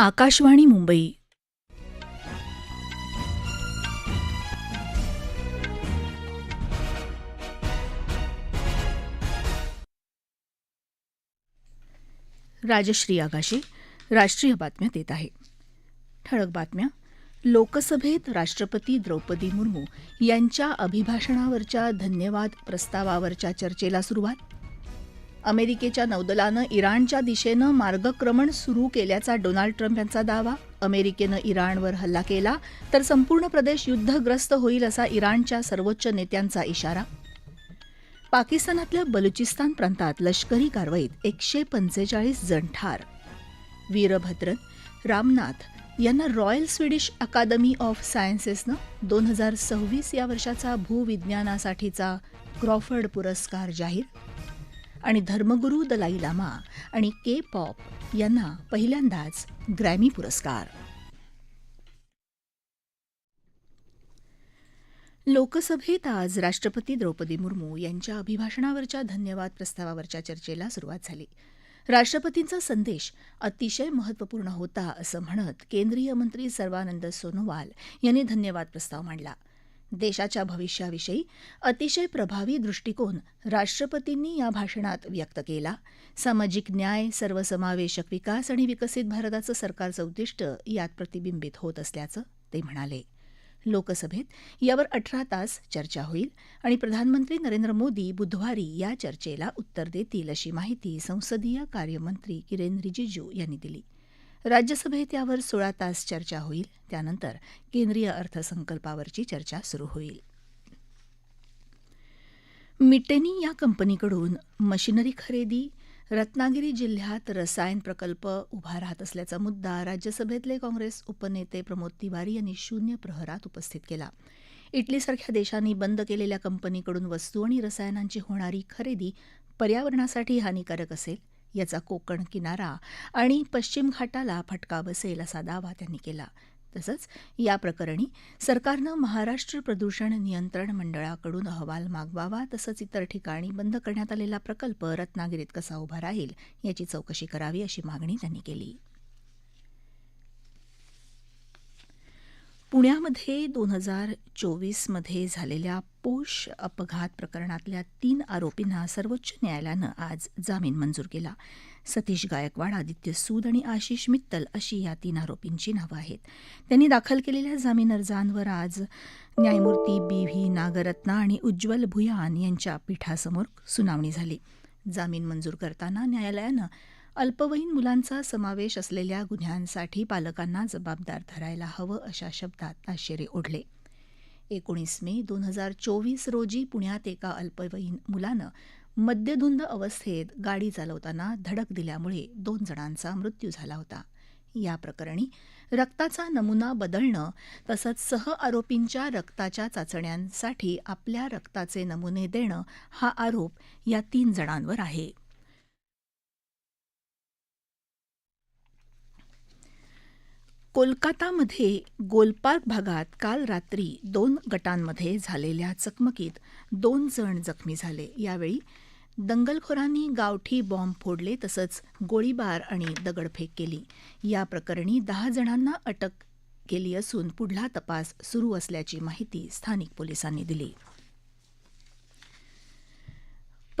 आकाशवाणी मुंबई. राजश्री आगाशे राष्ट्रीय बातम्या देत आहे. ठळक बातम्या. लोकसभेत राष्ट्रपती द्रौपदी मुर्मू यांच्या अभिभाषणावरच्या धन्यवाद प्रस्तावावरच्या चर्चेला सुरुवात. अमेरिकेच्या नौदलानं इराणच्या दिशेनं मार्गक्रमण सुरू केल्याचा डोनाल्ड ट्रम्प यांचा दावा. अमेरिकेनं इराणवर हल्ला केला तर संपूर्ण प्रदेश युद्धग्रस्त होईल असा इराणच्या सर्वोच्च नेत्यांचा इशारा. पाकिस्तानातल्या बलुचिस्तान प्रांतात लष्करी कारवाईत एकशे पंचेचाळीस जण ठार. वीरभद्रन रामनाथ यांना रॉयल स्वीडिश अकादमी ऑफ सायन्सेसनं दोन हजार सव्वीस या वर्षाचा भूविज्ञानासाठीचा क्रॉफर्ड पुरस्कार जाहीर आणि धर्मगुरू दलाई लामा आणि के पॉप यांना पहिल्यांदाच ग्रॅमी पुरस्कार. लोकसभेत आज राष्ट्रपती द्रौपदी मुर्मू यांच्या अभिभाषणावरच्या धन्यवाद प्रस्तावावरच्या चर्चेला सुरुवात झाली. राष्ट्रपतींचा संदेश अतिशय महत्त्वपूर्ण होता असं म्हणत केंद्रीय मंत्री सर्वानंद सोनोवाल यांनी धन्यवाद प्रस्ताव मांडला. देशाच्या भविष्याविषयी अतिशय प्रभावी दृष्टिकोन राष्ट्रपतींनी या भाषणात व्यक्त केला. सामाजिक न्याय सर्वसमावेशक विकास आणि विकसित भारताचं सरकारचं उद्दिष्ट यात प्रतिबिंबित होत असल्याचं ते म्हणाले. लोकसभेत यावर अठरा तास चर्चा होईल आणि प्रधानमंत्री नरेंद्र मोदी बुधवारी या चर्चेला उत्तर देतील अशी माहिती संसदीय कार्यमंत्री किरेन रिजिजू यांनी दिली. राज्यसभेत यावर सोळा तास चर्चा होईल. त्यानंतर केंद्रीय अर्थसंकल्पावरची चर्चा सुरू होईल. मिटेनी या कंपनीकडून मशिनरी खरेदी रत्नागिरी जिल्ह्यात रसायन प्रकल्प उभा राहत असल्याचा मुद्दा राज्यसभेतले काँग्रेस उपनेते प्रमोद तिवारी यांनी शून्य प्रहरात उपस्थित केला. इटलीसारख्या देशांनी बंद केलेल्या कंपनीकडून वस्तू आणि रसायनांची होणारी खरेदी पर्यावरणासाठी हानिकारक असेल याचा कोकण किनारा आणि पश्चिम घाटाला फटका बसेल असा दावा त्यांनी केला. तसंच या प्रकरणी सरकारनं महाराष्ट्र प्रदूषण नियंत्रण मंडळाकडून अहवाल मागवावा तसंच इतर ठिकाणी बंद करण्यात आलेला प्रकल्प रत्नागिरीत कसा उभा राहील याची चौकशी करावी अशी मागणी त्यांनी केली. पुण्यामध्ये दोन हजार चोवीसमध्ये झालेल्या पोष अपघात प्रकरणातल्या तीन आरोपींना सर्वोच्च न्यायालयानं आज जामीन मंजूर केला. सतीश गायकवाड आदित्य सूद आणि आशिष मित्तल अशी या तीन आरोपींची नावं आहेत. त्यांनी दाखल केलेल्या जामीन अर्जांवर आज न्यायमूर्ती बी व्ही नागरत्ना आणि उज्ज्वल भुयान यांच्या पीठासमोर सुनावणी झाली. जामीन मंजूर करताना न्यायालयानं अल्पवयीन मुलांचा समावेश असलेल्या गुन्ह्यांसाठी पालकांना जबाबदार धरायला हवं अशा शब्दात आश्चर्य ओढले. एकोणीस मे दोन हजार चोवीस रोजी पुण्यात एका अल्पवयीन मुलानं मद्यधुंद अवस्थेत गाडी चालवताना धडक दिल्यामुळे दोन जणांचा मृत्यू झाला होता. या प्रकरणी रक्ताचा नमुना बदलणं तसंच सह आरोपींच्या रक्ताच्या चाचण्यांसाठी आपल्या रक्ताचे नमुने देणं हा आरोप या तीन जणांवर आहे. कोलकातामध्ये गोलपार्क भागात काल रात्री दोन गटांमध्ये झालेल्या चकमकीत दोन जण जखमी झाले. यावेळी दंगलखोरांनी गावठी बॉम्ब फोडले तसंच गोळीबार आणि दगडफेक केली. या प्रकरणी दहा जणांना अटक केली असून पुढला तपास सुरू असल्याची माहिती स्थानिक पोलिसांनी दिली.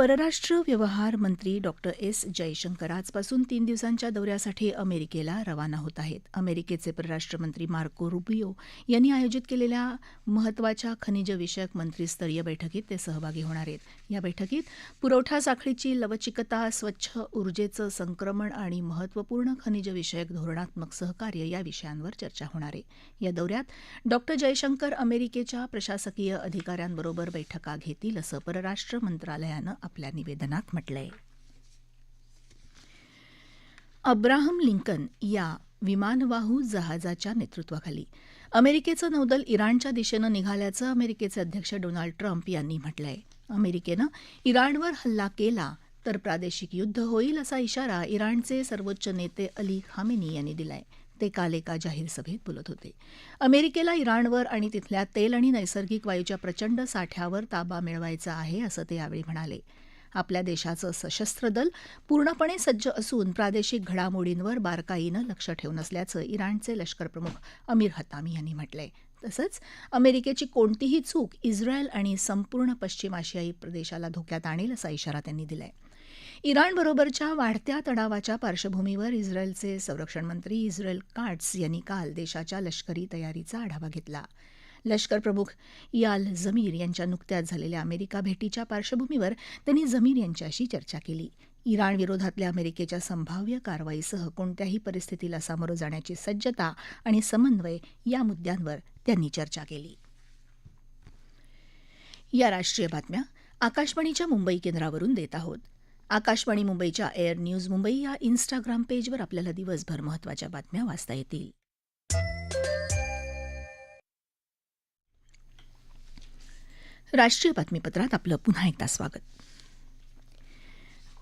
परराष्ट्र व्यवहार मंत्री डॉक्टर एस. जयशंकर आजपासून तीन दिवसांच्या दौऱ्यासाठी अमेरिकेला रवाना होत आहेत. अमेरिकेचे परराष्ट्र मंत्री मार्को रुबियो यांनी आयोजित केलेल्या महत्त्वाच्या खनिजविषयक मंत्रीस्तरीय बैठकीत ते सहभागी होणार आहेत. या बैठकीत पुरवठा साखळीची लवचिकता स्वच्छ ऊर्जेचं संक्रमण आणि महत्त्वपूर्ण खनिजविषयक धोरणात्मक सहकार्य या विषयांवर चर्चा होणार आहे. या दौऱ्यात डॉक्टर जयशंकर अमेरिकेच्या प्रशासकीय अधिकाऱ्यांबरोबर बैठका घेतील असं परराष्ट्र मंत्रालयानं आपल्या निवेदनात म्हटलंय. अब्राहम लिंकन या विमानवाहू जहाजाच्या नेतृत्वाखाली अमेरिकेचं नौदल इराणच्या दिशेनं निघाल्याचं अमेरिकेचे अध्यक्ष डोनाल्ड ट्रम्प यांनी म्हटलंय. अमेरिकेनं इराणवर हल्ला केला तर प्रादेशिक युद्ध होईल असा इशारा इराणचे सर्वोच्च नेते अली खामेनी यांनी दिलाय. ते काल एका जाहीर सभेत बोलत होते. अमेरिकेला इराणवर आणि तिथल्या तेल आणि नैसर्गिक वायूच्या प्रचंड साठ्यावर ताबा मिळवायचा आहे असं ते यावेळी म्हणाले. आपल्या देशाचं सशस्त्र दल पूर्णपणे सज्ज असून प्रादेशिक घडामोडींवर बारकाईनं लक्ष ठेवून असल्याचं इराणचे लष्कर प्रमुख अमीर हतामी यांनी म्हटलंय. तसंच अमेरिकेची कोणतीही चूक इस्रायल आणि संपूर्ण पश्चिम आशियाई प्रदेशाला धोक्यात आणेल असा इशारा त्यांनी दिलाय. इराणबरोबरच्या वाढत्या तणावाच्या पार्श्वभूमीवर इस्रायलचे संरक्षण मंत्री इस्रायल काट्स यांनी काल देशाच्या लष्करी तयारीचा आढावा घेतला. लष्कर प्रमुख याल जमीर यांच्या नुकत्याच झालेल्या अमेरिका भेटीच्या पार्श्वभूमीवर त्यांनी जमीर यांच्याशी चर्चा केली. इराण विरोधातल्या अमेरिकेच्या संभाव्य कारवाईसह कोणत्याही परिस्थितीला सामोरं जाण्याची सज्जता आणि समन्वय या मुद्द्यांवर त्यांनी चर्चा केली. या राष्ट्रीय बातम्या आकाशवाणीच्या मुंबई केंद्रावरून देत आहोत. आकाशवाणी मुंबईच्या एअर न्यूज मुंबई या इन्स्टाग्राम पेजवर आपल्याला दिवसभर महत्त्वाच्या बातम्या वाचता येतील. राष्ट्रीय बातमीपत्रात आपलं पुन्हा एकदा स्वागत.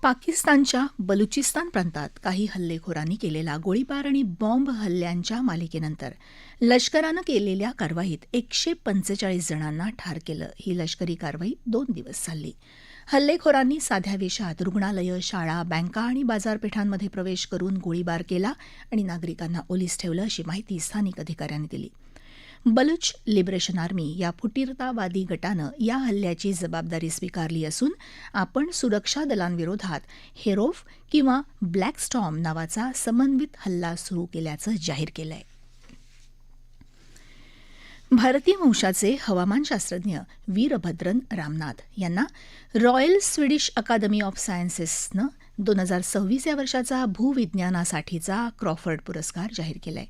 पाकिस्तानच्या बलुचिस्तान प्रांतात काही हल्लेखोरांनी केलेला गोळीबार आणि बॉम्ब हल्ल्यांच्या मालिकेनंतर लष्करानं केलेल्या कारवाईत एकशे पंचेचाळीस जणांना ठार केलं. ही लष्करी कारवाई दोन दिवस चालली. हल्लेखोरांनी साध्या वेशात रुग्णालयं शाळा बँका आणि बाजारपेठांमध्ये प्रवेश करून गोळीबार केला आणि नागरिकांना ओलीस ठेवलं अशी माहिती स्थानिक अधिकाऱ्यांनी दिली. बलुच लिबरेशन आर्मी या फुटीरतावादी गटानं या हल्ल्याची जबाबदारी स्वीकारली असून आपण सुरक्षा दलांविरोधात हेरोफ किंवा ब्लॅक स्टॉम नावाचा समन्वित हल्ला सुरू केल्याचं जाहीर केलंय. भारतीय वंशाचे हवामानशास्त्रज्ञ वीरभद्रन रामनाथ यांना रॉयल स्वीडिश अकादमी ऑफ सायन्सेसनं दोन हजार सव्वीस या वर्षाचा भूविज्ञानासाठीचा क्रॉफर्ड पुरस्कार जाहीर केलाय.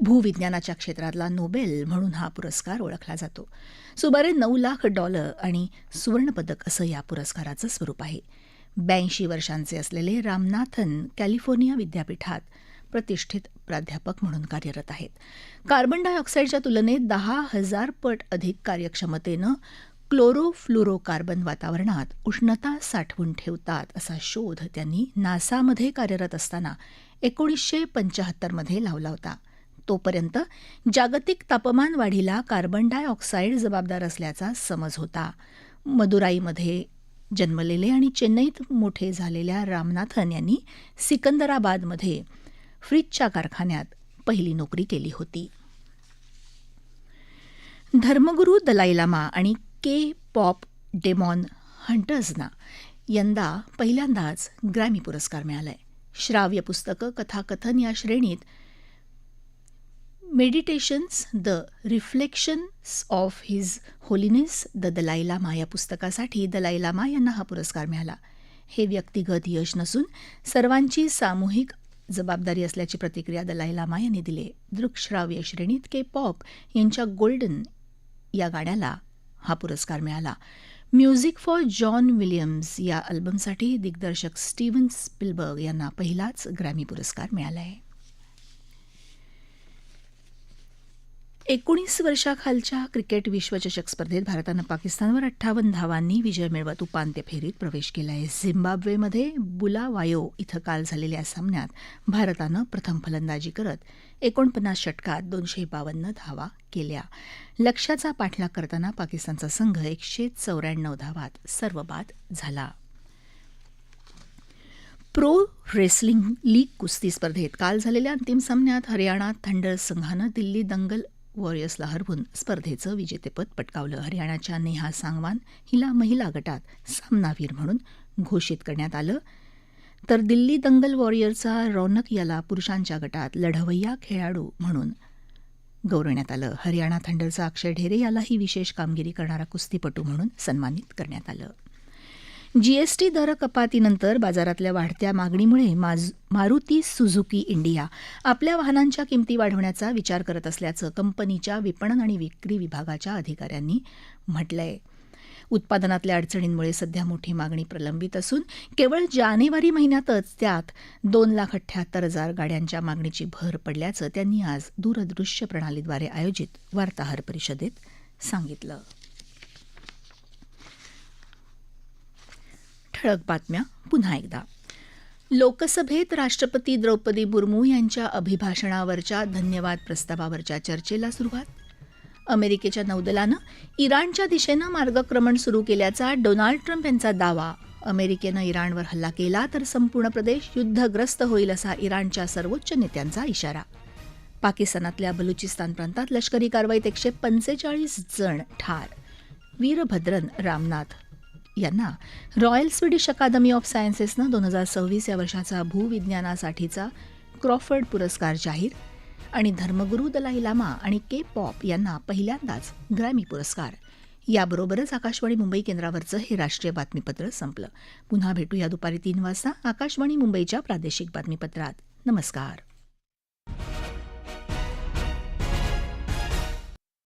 भूविज्ञानाच्या क्षेत्रातला नोबेल म्हणून हा पुरस्कार ओळखला जातो. सुमारे नऊ लाख डॉलर आणि सुवर्णपदक असं या पुरस्काराचं स्वरूप आहे. ब्याऐंशी वर्षांचे असलेले रामनाथन कॅलिफोर्निया विद्यापीठात प्रतिष्ठित प्राध्यापक म्हणून कार्यरत आहेत. कार्बन डायऑक्साईडच्या तुलनेत दहा हजार पट अधिक कार्यक्षमतेनं क्लोरोफ्लोरोकार्बन वातावरणात उष्णता साठवून ठेवतात असा शोध त्यांनी नासामध्ये कार्यरत असताना एकोणीसशे पंचाहत्तरमध्ये लावला होता. तोपर्यंत जागतिक तापमान वाढीला कार्बन डायऑक्साईड जबाबदार असल्याचा समज होता. मदुराईमध्ये जन्मलेले आणि चेन्नईत मोठे झालेल्या रामनाथन यांनी सिकंदराबादमध्ये फ्रीजच्या कारखान्यात पहिली नोकरी केली होती. धर्मगुरू दलाई लामा आणि के. पॉप डेमॉन हंटर्सना यंदा पहिल्यांदाच ग्रॅमी पुरस्कार मिळालाय. श्राव्य पुस्तकं कथाकथन या श्रेणीत meditations the reflections of his holiness the Dalai Lama या पुस्तकासाठी दलाई लामा यांना हा पुरस्कार मिळाला. हे व्यक्तिगत यश नसून सर्वांची सामूहिक जबाबदारी असल्याची प्रतिक्रिया दलाई लामा यांनी दिली. दृकश्राव्य श्रेणीत के पॉप यांच्या गोल्डन या गाण्याला हा पुरस्कार मिळाला. म्युझिक फॉर जॉन विलियम्स या अल्बमसाठी दिग्दर्शक स्टीव्हन स्पिलबर्ग यांना पहिलाच ग्रॅमी पुरस्कार मिळाला आहे. एकोणीस वर्षाखालच्या क्रिकेट विश्वचषक स्पर्धेत भारतानं पाकिस्तानवर अठ्ठावन्न धावांनी विजय मिळवत उपांत्य फेरीत प्रवेश केला आहे. झिम्बाब्वेमध्ये बुलावायो इथं काल झालेल्या सामन्यात भारतानं प्रथम फलंदाजी करत एकोणपन्नास षटकात दोनशे बावन्न धावा केल्या. लक्ष्याचा पाठलाग करताना पाकिस्तानचा संघ एकशे चौऱ्याण्णव धावात सर्वबाद झाला. प्रो रेसलिंग लीग कुस्ती स्पर्धेत काल झालेल्या अंतिम सामन्यात हरियाणा थंडर संघानं दिल्ली दंगल वॉरियर्सला हरवून स्पर्धेचं विजेतेपद पटकावलं. हरियाणाच्या नेहा सांगवान हिला महिला गटात सामनावीर म्हणून घोषित करण्यात आलं. तर दिल्ली दंगल वॉरियरचा रौनक याला पुरुषांच्या गटात लढवय्या खेळाडू म्हणून गौरवण्यात आलं. हरियाणा थंडरचा अक्षय ढेरे यालाही विशेष कामगिरी करणारा कुस्तीपटू म्हणून सन्मानित करण्यात आलं. जीएसटी दर कपातीनंतर बाजारातल्या वाढत्या मागणीमुळे मारुती सुझुकी इंडिया आपल्या वाहनांच्या किमती वाढवण्याचा विचार करत असल्याचं कंपनीच्या विपणन आणि विक्री विभागाच्या अधिकाऱ्यांनी म्हटलंय. उत्पादनातल्या अडचणींमुळे सध्या मोठी मागणी प्रलंबित असून केवळ जानेवारी महिन्यातच त्यात दोन लाख अठ्ठ्याहत्तर हजार गाड्यांच्या मागणीची भर पडल्याचं त्यांनी आज दूरदृश्य प्रणालीद्वारे आयोजित वार्ताहर परिषदेत सांगितलं. ठळक बातम्या पुन्हा एकदा. लोकसभेत राष्ट्रपती द्रौपदी मुर्मू यांच्या अभिभाषणावरच्या धन्यवाद प्रस्तावावरच्या चर्चेला सुरुवात. अमेरिकेच्या नौदलानं इराणच्या दिशेनं मार्गक्रमण सुरू केल्याचा डोनाल्ड ट्रम्प यांचा दावा. अमेरिकेनं इराणवर हल्ला केला तर संपूर्ण प्रदेश युद्धग्रस्त होईल असा इराणच्या सर्वोच्च नेत्यांचा इशारा. पाकिस्तानातल्या बलुचिस्तान प्रांतात लष्करी कारवाईत एकशे पंचेचाळीस जण ठार. वीरभद्रन रामनाथ. यांना रॉयल स्वीडिश अकादमी ऑफ सायन्सेसनं दोन हजार सव्वीस या वर्षाचा भूविज्ञानासाठीचा क्रॉफर्ड पुरस्कार जाहीर आणि धर्मगुरू दलाई लामा आणि के पॉप यांना पहिल्यांदाच ग्रॅमी पुरस्कार. याबरोबरच आकाशवाणी मुंबई केंद्रावरचं हे राष्ट्रीय बातमीपत्र संपलं. पुन्हा भेटूया दुपारी तीन वाजता आकाशवाणी मुंबईच्या प्रादेशिक बातमीपत्रात. नमस्कार.